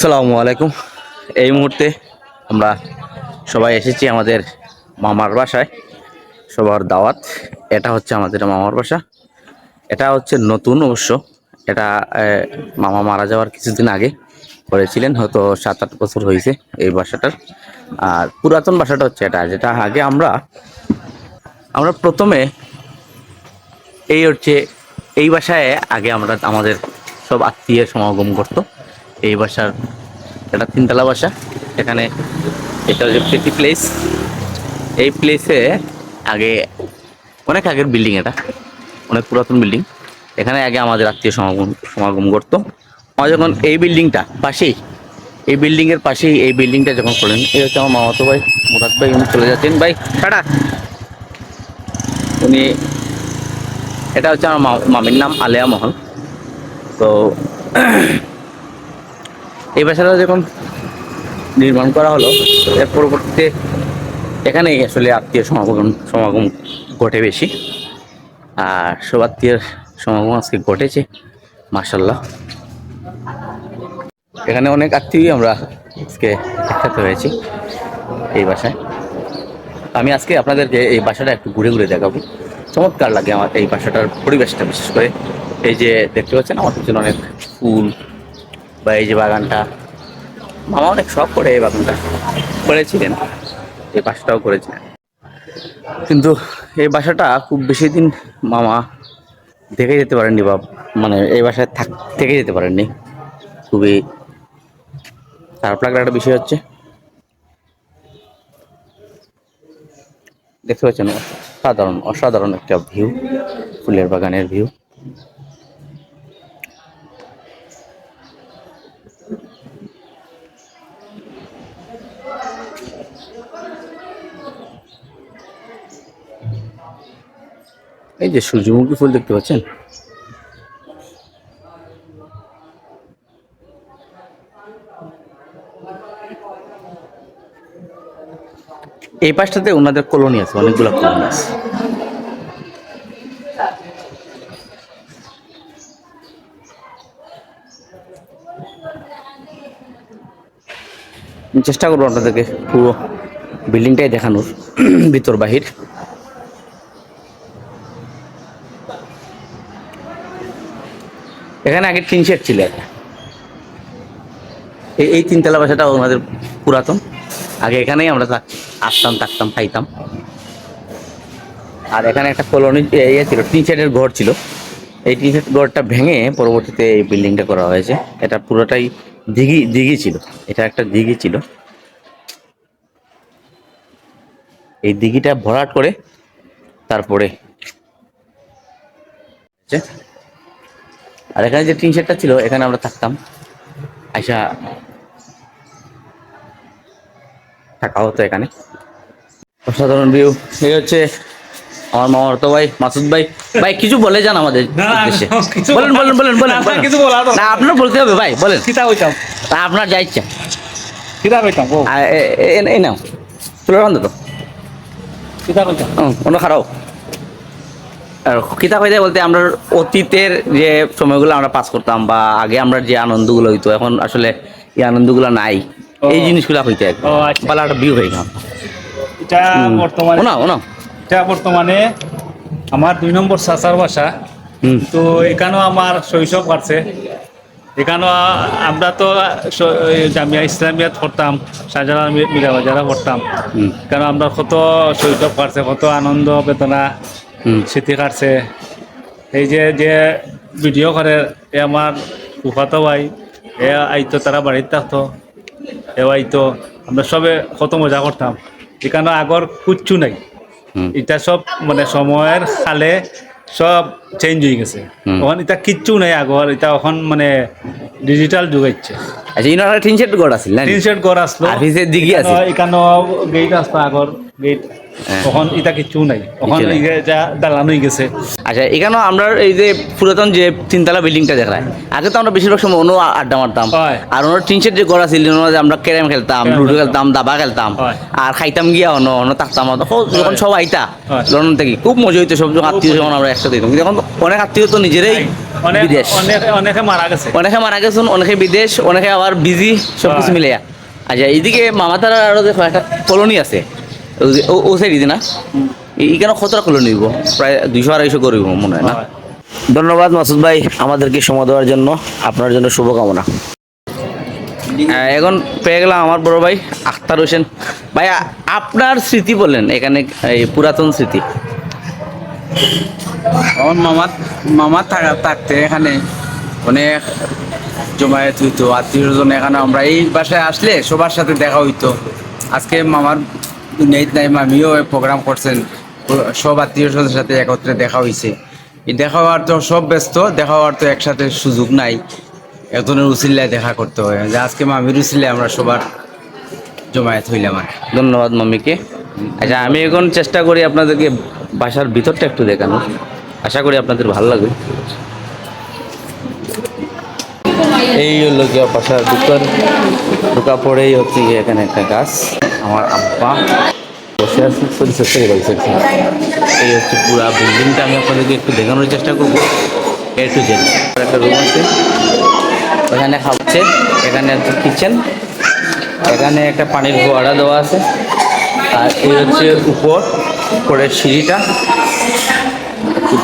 সালামু আলাইকুম। এই মুহূর্তে আমরা সবাই এসেছি আমাদের মামার বাসায়, সবার দাওয়াত। এটা হচ্ছে আমাদের মামার বাসা। এটা হচ্ছে নতুন অবশ্য। এটা মামা মারা যাওয়ার কিছুদিন আগে করেছিলেন, হয়তো সাত আট বছর হয়েছে এই বাসাটার। আর পুরাতন বাসাটা হচ্ছে এটা, যেটা আগে আমরা আমরা প্রথমে এই হচ্ছে, এই বাসায় আগে আমরা আমাদের সব আত্মীয় সমাগম করতো। এই বাসার, এটা তিনতলা বাসা। এখানে এটা হচ্ছে প্রিটি প্লেস এই প্লেসে আগে, অনেক আগের বিল্ডিং এটা। অনেক পুরাতন বিল্ডিং এখানে আগে আমাদের আত্মীয় সমাগম সমাগম করতো। আমার যখন এই বিল্ডিংটা পাশেই, এই বিল্ডিংয়ের পাশেই এই বিল্ডিংটা যখন করলেন, এই হচ্ছে আমার মামাতো ভাই, মুরাদ ভাই, উনি চলে যাচ্ছেন। ভাই, টাটা। উনি, এটা হচ্ছে আমার মামির নাম আলেয়া মহল। তো এই বাসাটা যখন নির্মাণ করা হলো, এর পরবর্তীতে এখানেই আসলে আত্মীয় সমাগম সমাগম ঘটে বেশি। আর সব আত্মীয়ের সমাগম আজকে ঘটেছে মার্শাল্লাহ এখানে অনেক আত্মীয় আমরা আজকে একসাথে হয়েছি এই বাসায়। আমি আজকে আপনাদেরকে এই বাসাটা একটু ঘুরে ঘুরে দেখাবো। চমৎকার লাগে আমার এই বাসাটার পরিবেশটা, বিশেষ করে এই যে দেখতে পাচ্ছেন, আমার পিছনে অনেক ফুল বা এই যে বাগানটা, মামা অনেক শখ করে এই বাগানটা করেছিলেন, এই বাসাটাও করেছিলেন। কিন্তু এই বাসাটা খুব বেশি দিন মামা দেখে যেতে পারেননি বা মানে এই বাসায় থাক থেকে যেতে পারেননি। খুবই খারাপ লাগার একটা বিষয় হচ্ছে। দেখতে পাচ্ছেন অসাধারণ অসাধারণ একটা ভিউ ফুলের বাগানের ভিউ এই যে সূর্যমুখী ফুল দেখতে পাচ্ছেন? এই পাশটাতে ওনাদের কলোনি আছে, অনেকগুলো কলোনি আছে। চেষ্টা করব আপনাদেরকে পুরো বিল্ডিংটাই দেখানোর ভিতর বাহির এখানে আগে টিন শেড ছিল একটা। এই তিনতলা বাসাটা ওনাদের পুরাতন। আগে এখানেই আমরা আসতাম, থাকতাম, খাইতাম। আর এখানে একটা কলোনি ইয়ে ছিল টিন শেডের ঘর ছিল। এই টিন শেড ঘরটা ভেঙে পরবর্তীতে এই বিল্ডিংটা করা হয়েছে। এটা পুরোটাই দিঘি দিঘি ছিল। এটা একটা দিঘি ছিল। এই দিঘিটা ভরাট করে তারপরে। আর এখানে যে টিন শেডটা ছিল এখানে আমরা থাকতাম। আইসা থাকা হতো এখানে। অসাধারণ ভিউ এই হচ্ছে আমার ভাই মাসুদ ভাই। ভাই কিছু বলে যান আমাদের উদ্দেশ্যে। বলেন বলেন বলেন বলেন। কিছু দরকার না আপনার বলতে হবে ভাই বলেন। কিতা হইতাম আপনার যা ইচ্ছা। কিতা হইতাম এই নাও। রাখুন তো। কিতা হইতাম অন্য খারাপ। কিতা কইতে বলতে আমরা অতীতের যে সময়গুলো আমরা পাস করতাম বা আগে আমরা যে আনন্দগুলো হইতো এখন আসলে এই আনন্দগুলো নাই। এই। জিনিসগুলো হইতে ও, আচ্ছা। পালা একটা ভিউ হয়ে গেল এটা বর্তমানে ওনা ওনা এটা বর্তমানে আমার দুই নম্বর চাচার বাসা। তো এখানেও আমার শৈশব কাটছে এখানেও আমরা তো জামিয়া ইসলামিয়াত পড়তাম শাহজালাল মি- মিরা পড়তাম। কারণ আমরা কত শৈশব কাটছে কত আনন্দ বেদনা। স্মৃতি কাটছে। এই যে যে ভিডিও করে এ আমার ফুফাতো ভাই এ আইতো তারা বাড়িতে থাকতো এ আইতো আমরা সবে কত মজা করতাম। এখানে আগর কুচ্ছু নাই। এটা সব মানে সময়ের খালে সব চেঞ্জ হয়ে গেছে। এখন এটা কিচ্ছু নাই আগর এটা এখন মানে ডিজিটাল যুগ হচ্ছে আচ্ছা ইনার টিন শেড গড় আছিল না তিন সেট ঘর আসলো। আর আছে। এখানে গেট আসতো আগর গেট। তখন এটা কিচ্ছু নাই। তখন। এই যে যা হয়ে গেছে। আচ্ছা এখানেও আমরা এই যে পুরাতন যে তিনতলা বিল্ডিংটা দেখায় আগে তো আমরা বেশিরভাগ সময় অন্য আড্ডা মারতাম। আর টিন শেড যে গড়া ছিল আমরা ক্যারাম খেলতাম লুডো খেলতাম। দাবা খেলতাম। আর খাইতাম গিয়া অন্য অন্য থাকতাম যখন সব আইতা লন্ডন থেকে। খুব মজা হইতো সব যখন আত্মীয় যখন আমরা একসাথে এখন অনেক আত্মীয় তো নিজেরাই অনেক বিদেশ। অনেকে মারা গেছে। অনেকে মারা গেছেন অনেকে বিদেশ অনেকে আবার বিজি সব কিছু হ্যাঁ। মিলে আচ্ছা এইদিকে মামাতার আরও দেখো একটা কলোনি আছে ও সাইড না? এখানে কতটা কলোনি হইব প্রায় দুইশো আড়াইশো করে হইব মনে হয় না। ধন্যবাদ মাসুদ ভাই আমাদেরকে সময় দেওয়ার জন্য। আপনার জন্য শুভকামনা। হ্যাঁ, এখন পেয়ে গেলাম আমার বড় ভাই আখতার হোসেন। ভাই আপনার স্মৃতি বলেন এখানে এই পুরাতন স্মৃতি। আমার মামা মামা থাকা থাকতে এখানে অনেক জমায়েত হইতো আত্মীয় স্বজন এখানে। আমরা এই বাসায় আসলে সবার সাথে দেখা হইতো। আজকে মামার নেই নাই মামিও প্রোগ্রাম করছেন। সব আত্মীয় স্বজনের সাথে একত্রে দেখা হয়েছে দেখা হওয়ার তো সব ব্যস্ত, দেখা হওয়ার তো একসাথে সুযোগ নাই। একজনের উচিল্লায় দেখা করতে হয়। যে আজকে মামির উচিল্লায় আমরা সবার জমায়েত হইলাম আর ধন্যবাদ মাম্মিকে আচ্ছা আমি এখন চেষ্টা করি আপনাদেরকে বাসার ভিতরটা একটু দেখানো আশা করি আপনাদের ভালো লাগবে। এই হলো গিয়ে বাসার ভিতর ঢোকা পড়েই হচ্ছে গিয়ে এখানে একটা গাছ। আমার আব্বা বসে আছে সরি চেষ্টা করে বলছি এই হচ্ছে পুরা বিল্ডিংটা আমি আপনাদেরকে একটু দেখানোর চেষ্টা করব। এ টু একটা রুম আছে। এখানে খাচ্ছে, এখানে একটা কিচেন এখানে একটা পানির ফোয়ারা দেওয়া আছে। আর এই হচ্ছে উপর, উপরের সিঁড়িটা।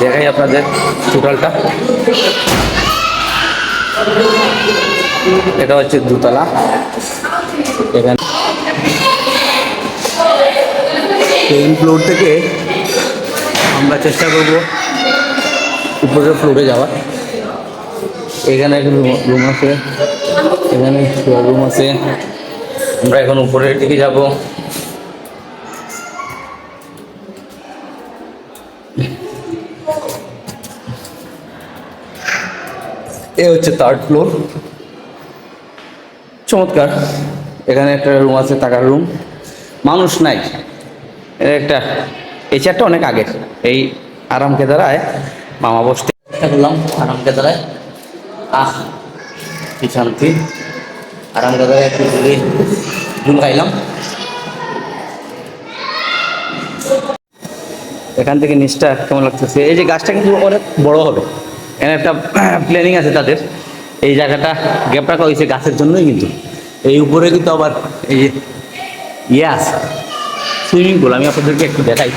দেখাই আপনাদের টোটালটা এটা হচ্ছে দুতলা। এখানে সেকেন্ড ফ্লোর থেকে আমরা চেষ্টা করব উপরের ফ্লোরে যাওয়ার। এখানে একটা রুম আছে। এখানে রুম আছে। আমরা এখন উপরের দিকে যাব। এ হচ্ছে থার্ড ফ্লোর চমৎকার। এখানে একটা রুম আছে, থাকার রুম মানুষ নাই। একটা, এই চেয়ারটা অনেক আগের। এই আরাম কেদারায় মামা বসতে করলাম আরাম কেদারায়। আহ, কি শান্তি। আরাম কেদারায় একটু ঘুরে ঝুল খাইলাম। এখান থেকে নিচটা কেমন লাগতেছে? এই যে গাছটা কিন্তু অনেক বড় হবে। এখানে একটা প্ল্যানিং আছে তাদের। এই জায়গাটা গ্যাপ রাখা হয়েছে গাছের জন্যই কিন্তু। এই উপরে কিন্তু আবার এই যে ইয়ে আছে সুইমিং পুল আমি আপনাদেরকে একটু দেখাই।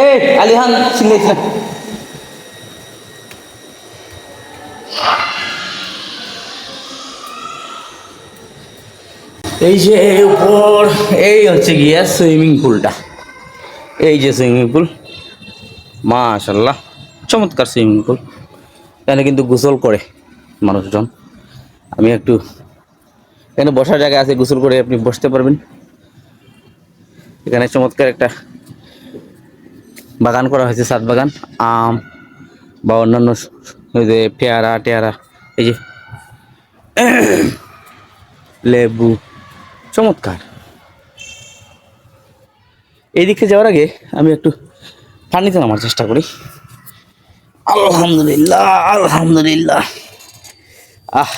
এই, আলিহান এই যে উপর, এই হচ্ছে গিয়া সুইমিং পুলটা এই যে সুইমিং পুল মাশাল্লাহ চমৎকার সুইমিং পুল এখানে কিন্তু গোসল করে মানুষজন। আমি একটু, এখানে বসার জায়গা আছে, গোসল করে আপনি বসতে পারবেন। এখানে চমৎকার একটা বাগান করা হয়েছে, সাত বাগান, আম বা অন্যান্য ওই যে পেয়ারা, টেয়ারা, এই যে লেবু, চমৎকার। এই দিকে যাওয়ার আগে আমি একটু পানিতে নামার চেষ্টা করি। আলহামদুলিল্লাহ আলহামদুলিল্লাহ। আহ।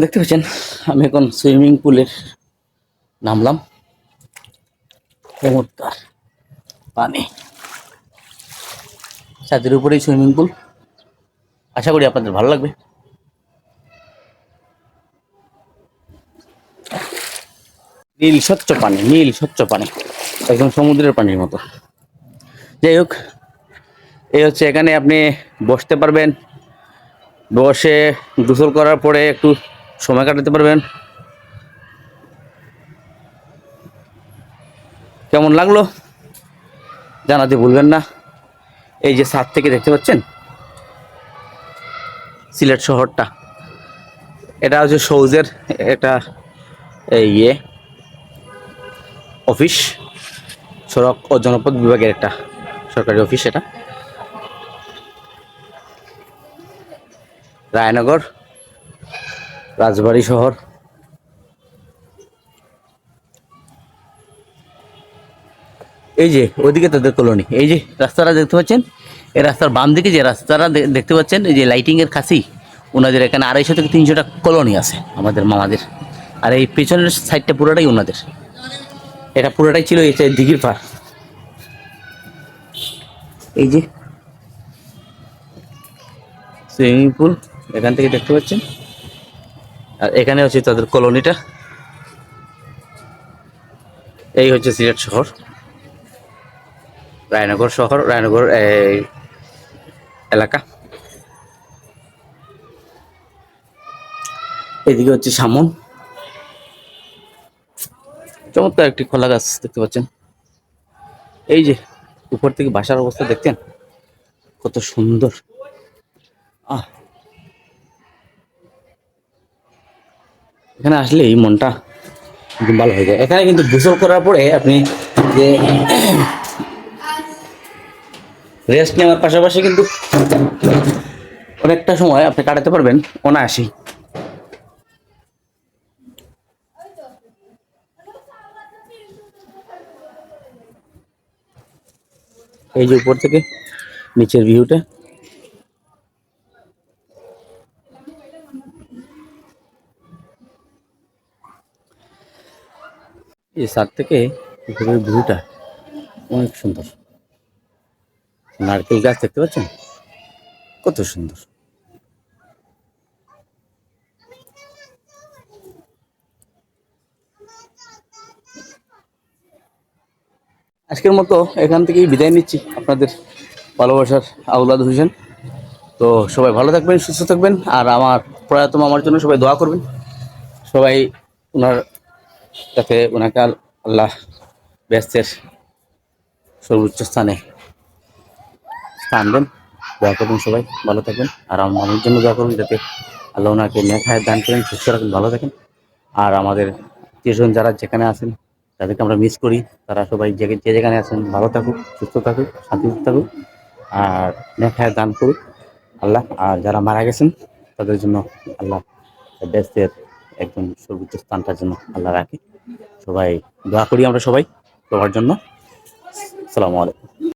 দেখতে পাচ্ছেন, আমি এখন সুইমিং পুলের নামলাম। চমৎকার পানি। ছাদের উপরেই সুইমিং পুল। আশা করি আপনাদের ভালো লাগবে। নীল, স্বচ্ছ পানি, নীল, স্বচ্ছ পানি। একদম সমুদ্রের পানির মতো। যাই হোক, এই হচ্ছে এখানে আপনি বসতে পারবেন। বসে গোসল করার পরে একটু সময় কাটাতে পারবেন। কেমন লাগল? জানাতে ভুলবেন না। এই যে ছাদ থেকে দেখতে পাচ্ছেন? সিলেট শহরটা। এটা হচ্ছে সৌজের এই ইয়ে। অফিস, সড়ক ও জনপদ বিভাগের একটা সরকারি অফিস এটা। রায়নগর, রাজবাড়ি শহর। এই যে, ওইদিকে তাদের কলোনি এই যে রাস্তাটা দেখতে পাচ্ছেন, এই রাস্তার বাম দিকে যে রাস্তাটা দেখতে পাচ্ছেন, এই যে লাইটিংয়ের কাছেই ওনাদের এখানে আড়াইশো থেকে তিনশোটা কলোনি আছে আমাদের মামাদের। আর এই পেছনের সাইডটা পুরোটাই ওনাদের। এটা পুরোটাই ছিল এটা দিঘির পার এই যে। সুইমিং পুল এখান থেকে দেখতে পাচ্ছেন। আর এখানে হচ্ছে তাদের কলোনিটা। এই হচ্ছে সিলেট শহর। রায়নগর শহর রায়নগর এই, এলাকা। এদিকে হচ্ছে সামন। চমৎকার একটি খোলা গাছ দেখতে পাচ্ছেন। এই যে উপর থেকে বাসার অবস্থা দেখছেন? কত সুন্দর। আহ। এখানে আসলে এই মনটা ভালো হয়ে যায়। এখানে কিন্তু গোসল করার পরে আপনি যে রেস্ট নেওয়ার পাশাপাশি কিন্তু অনেকটা সময় আপনি কাটাতে পারবেন অনায়াসি এই যে উপর থেকে, নিচের ভিউটা এই সার থেকে উপরের ভিউটা অনেক সুন্দর। নারকেল গাছ দেখতে পাচ্ছেন? কত সুন্দর। আজকের মতো এখান থেকেই বিদায় নিচ্ছি। আপনাদের ভালোবাসার আউলাদ হোসেন। তো সবাই ভালো থাকবেন, সুস্থ থাকবেন। আর আমার প্রয়াত আমার জন্য সবাই দোয়া করবেন। সবাই ওনার যাতে ওনাকে আল্লাহ ব্যস্তের সর্বোচ্চ স্থানে স্থান দেন। দোয়া করবেন সবাই, ভালো থাকবেন। আর আমার মামির জন্য দোয়া করবেন যাতে আল্লাহ ওনাকে নেখায় দান করেন, সুস্থ রাখেন, ভালো থাকেন। আর আমাদের প্রিয়জন যারা যেখানে আছেন তাদেরকে আমরা মিস করি। তারা সবাই যে যে যেখানে আছেন, ভালো থাকুক, সুস্থ থাকুক, শান্তিতে থাকুক, আর নেখায় দান করুক। আল্লাহ, আর যারা মারা গেছেন, তাদের জন্য আল্লাহ দেশের একদম সর্বোচ্চ স্থানটার জন্য আল্লাহ রাখে। সবাই দোয়া করি আমরা সবাই সবার জন্য। আসসালামু আলাইকুম।